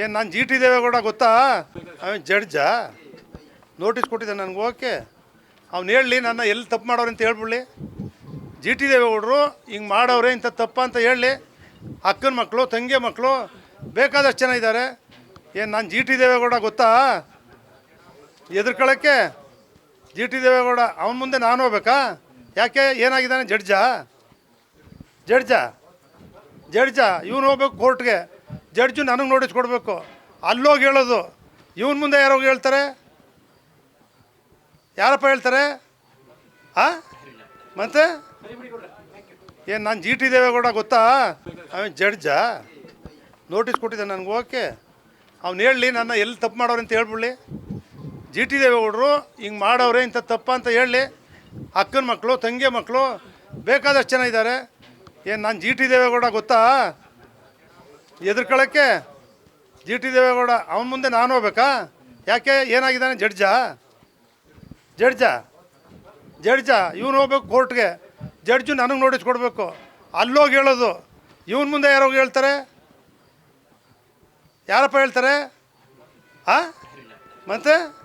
ಏನು, ನಾನು G T Deve Gowda ಗೊತ್ತಾ? ಅವನ್ ಜಡ್ಜಾ. ನೋಟಿಸ್ ಕೊಟ್ಟಿದ್ದೆ ನನಗೆ, ಓಕೆ. ಅವ್ನು ಹೇಳಲಿ, ನನ್ನ ಎಲ್ಲಿ ತಪ್ಪು ಮಾಡೋರು ಅಂತ ಹೇಳ್ಬಿಡ್ಲಿ. ಜಿ ಟಿ ದೇವೇಗೌಡರು ಹಿಂಗೆ ಮಾಡೋರೆ ಇಂಥ ತಪ್ಪ ಅಂತ ಹೇಳಲಿ. ಅಕ್ಕನ ಮಕ್ಕಳು ತಂಗಿಯ ಮಕ್ಕಳು ಬೇಕಾದಷ್ಟು ಜನ ಇದ್ದಾರೆ ಏನು, ನಾನು ಜಿ ಟಿ ದೇವೇಗೌಡ ಗೊತ್ತಾ? ಎದುರ್ಕೊಳ್ಳೋಕ್ಕೆ ಜಿ ಟಿ ದೇವೇಗೌಡ, ಅವನ ಮುಂದೆ ನಾನು ಹೋಗ್ಬೇಕಾ? ಯಾಕೆ, ಏನಾಗಿದ್ದಾನೆ, ಜಡ್ಜಾ? ಜಡ್ಜಾ? ಜಡ್ಜಾ, ಇವನು ಹೋಗ್ಬೇಕು ಕೋರ್ಟ್ಗೆ. ಜಡ್ಜು ನನಗೆ ನೋಟಿಸ್ ಕೊಡಬೇಕು. ಅಲ್ಲೋಗಿ ಹೇಳೋದು. ಇವನ ಮುಂದೆ ಯಾರೋಗಿ ಹೇಳ್ತಾರೆ? ಯಾರಪ್ಪ ಹೇಳ್ತಾರೆ? ಆ? ಮತ್ತೆ? ಏನು, ನಾನು ಜಿ ಟಿ ದೇವೇಗೌಡ ಗೊತ್ತಾ? ಅವನ್ ಜಡ್ಜಾ? ನೋಟಿಸ್ ಕೊಟ್ಟಿದ್ದೆ ನನಗೆ, ಓಕೆ. ಅವ್ನು ಹೇಳಲಿ, ನನ್ನ ಎಲ್ಲಿ ತಪ್ಪು ಮಾಡೋರು ಅಂತ ಹೇಳ್ಬಿಡ್ಲಿ. ಜಿ ಟಿ ದೇವೇಗೌಡರು ಹಿಂಗೆ ಮಾಡೋರೆ ಇಂಥ ತಪ್ಪ ಅಂತ ಹೇಳಲಿ. ಅಕ್ಕನ ಮಕ್ಕಳು ತಂಗಿಯ ಮಕ್ಕಳು ಬೇಕಾದಷ್ಟು ಜನ ಇದ್ದಾರೆ ಏನು, ನಾನು ಜಿ ಟಿ ದೇವೇಗೌಡ ಗೊತ್ತಾ? ಎದುರ್ಕೊಳ್ಳೋಕ್ಕೆ ಜಿ ಟಿ ದೇವೇಗೌಡ ಅವನ ಮುಂದೆ ನಾನು ಹೋಗ್ಬೇಕಾ? ಯಾಕೆ ಏನಾಗಿದ್ದಾನೆ ಜಡ್ಜಾ? ಜಡ್ಜಾ? ಜಡ್ಜ, ಇವನು ಹೋಗ್ಬೇಕು ಕೋರ್ಟ್ಗೆ. ಜಡ್ಜು ನನಗೆ ನೋಟಿಸ್ ಕೊಡಬೇಕು. ಅಲ್ಲೋಗಿ ಹೇಳೋದು. ಇವನ ಮುಂದೆ ಯಾರೋಗಿ ಹೇಳ್ತಾರೆ? ಯಾರಪ್ಪ ಹೇಳ್ತಾರೆ? ಆ? ಮತ್ತೆ?